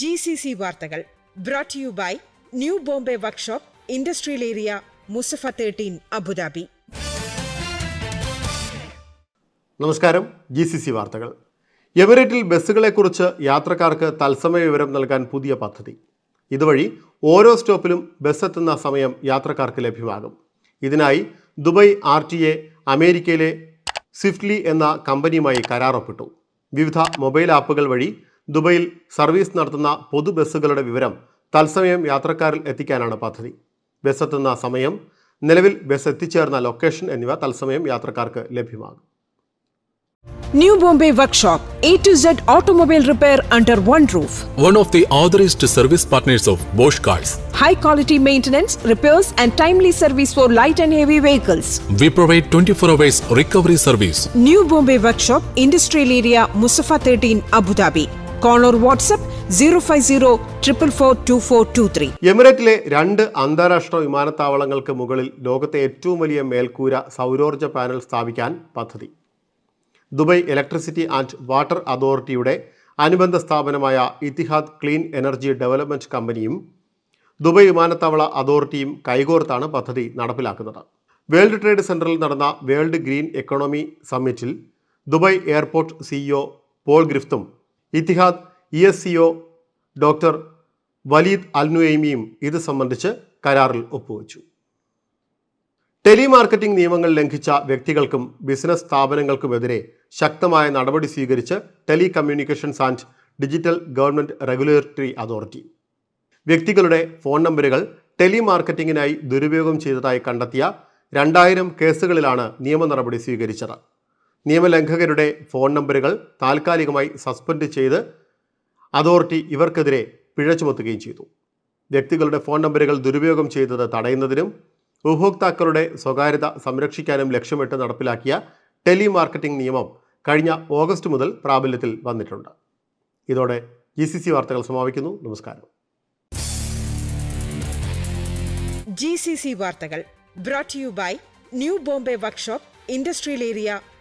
G C C വാർത്തകൾ brought you by new Bombay workshop industrial area Musaffah thirteen Abu Dhabi നമസ്കാരം. G C C വാർത്തകൾ. എമിറേറ്റിൽ ബസ്സുകളെക്കുറിച്ച് യാത്രക്കാർക്ക് തത്സമയ വിവരം നൽകാൻ പുതിയ പദ്ധതി. ഇതുവഴി ഓരോ സ്റ്റോപ്പിലും ബസ് എത്തുന്ന സമയം യാത്രക്കാർക്ക് ലഭ്യമാകും. ഇതിനായി ദുബായ് ആർ ടി എ അമേരിക്കയിലെ സ്വിഫ്റ്റ്ലി എന്ന കമ്പനിയുമായി കരാറൊപ്പിട്ടു. വിവിധ മൊബൈൽ ആപ്പുകൾ വഴി ദുബൈയിൽ സർവീസ് നടത്തുന്ന പൊതു ബസ്സുകളുടെ വിവരം തത്സമയം യാത്രക്കാരിൽ എത്തിക്കാനാണ് പദ്ധതി ബസ് എത്തുന്ന സമയം നിലവിൽ ബസ് എത്തിച്ചേർന്ന ലൊക്കേഷൻ എന്നിവ തത്സമയം യാത്രക്കാർക്ക് ലഭ്യമാകും New Bombay Workshop A to Z Automobile Repair under one roof. one of the authorized service partners of Bosch Cars. high quality maintenance, repairs, and timely service for light and heavy vehicles. We provide 24 hours recovery service. New Bombay Workshop, Industrial Area, Musafa 13, Abu Dhabi. Call or WhatsApp 050 444 എമിറേറ്റിലെ രണ്ട് അന്താരാഷ്ട്ര വിമാനത്താവളങ്ങൾക്ക് മുകളിൽ ലോകത്തെ ഏറ്റവും വലിയ മേൽക്കൂര സൗരോർജ panel സ്ഥാപിക്കാൻ പദ്ധതി. Dubai electricity and water അതോറിറ്റിയുടെ അനുബന്ധ സ്ഥാപനമായ ഇത്തിഹാദ് ക്ലീൻ എനർജി ഡെവലപ്മെന്റ് കമ്പനിയും ദുബൈ വിമാനത്താവള അതോറിറ്റിയും കൈകോർത്താണ് പദ്ധതി നടപ്പിലാക്കുന്നത്. വേൾഡ് ട്രേഡ് സെന്ററിൽ നടന്ന വേൾഡ് ഗ്രീൻ എക്കണോമി സമ്മിറ്റിൽ Dubai airport CEO Paul ഗ്രിഫ്റ്റും Etihad E S CO doctor Waleed അൽനുഐമിയും ഇത് സംബന്ധിച്ച് കരാറിൽ ഒപ്പുവച്ചു. ടെലിമാർക്കറ്റിംഗ് നിയമങ്ങൾ ലംഘിച്ച വ്യക്തികൾക്കും ബിസിനസ് സ്ഥാപനങ്ങൾക്കുമെതിരെ ശക്തമായ നടപടി സ്വീകരിച്ച് telecommunications and digital government regulatory authority. വ്യക്തികളുടെ ഫോൺ നമ്പറുകൾ ടെലിമാർക്കറ്റിംഗിനായി ദുരുപയോഗം ചെയ്തതായി കണ്ടെത്തിയ രണ്ടായിരം കേസുകളിലാണ് നിയമ നടപടി സ്വീകരിച്ചത്. നിയമലംഘകരുടെ ഫോൺ നമ്പറുകൾ താൽക്കാലികമായി സസ്പെൻഡ് ചെയ്ത് അതോറിറ്റി ഇവർക്കെതിരെ പിഴ ചുമത്തുകയും ചെയ്തു. വ്യക്തികളുടെ ഫോൺ നമ്പറുകൾ ദുരുപയോഗം ചെയ്തത് തടയുന്നതിനും ഉപഭോക്താക്കളുടെ സ്വകാര്യത സംരക്ഷിക്കാനും ലക്ഷ്യമിട്ട് നടപ്പിലാക്കിയ ടെലിമാർക്കറ്റിംഗ് നിയമം കഴിഞ്ഞ ഓഗസ്റ്റ് മുതൽ പ്രാബല്യത്തിൽ വന്നിട്ടുണ്ട്. ഇതോടെ ജി സി സി വാർത്തകൾ സമാപിക്കുന്നു. നമസ്കാരം. ജി സി സി വാർത്തകൾ brought you by new Bombay workshop industrial area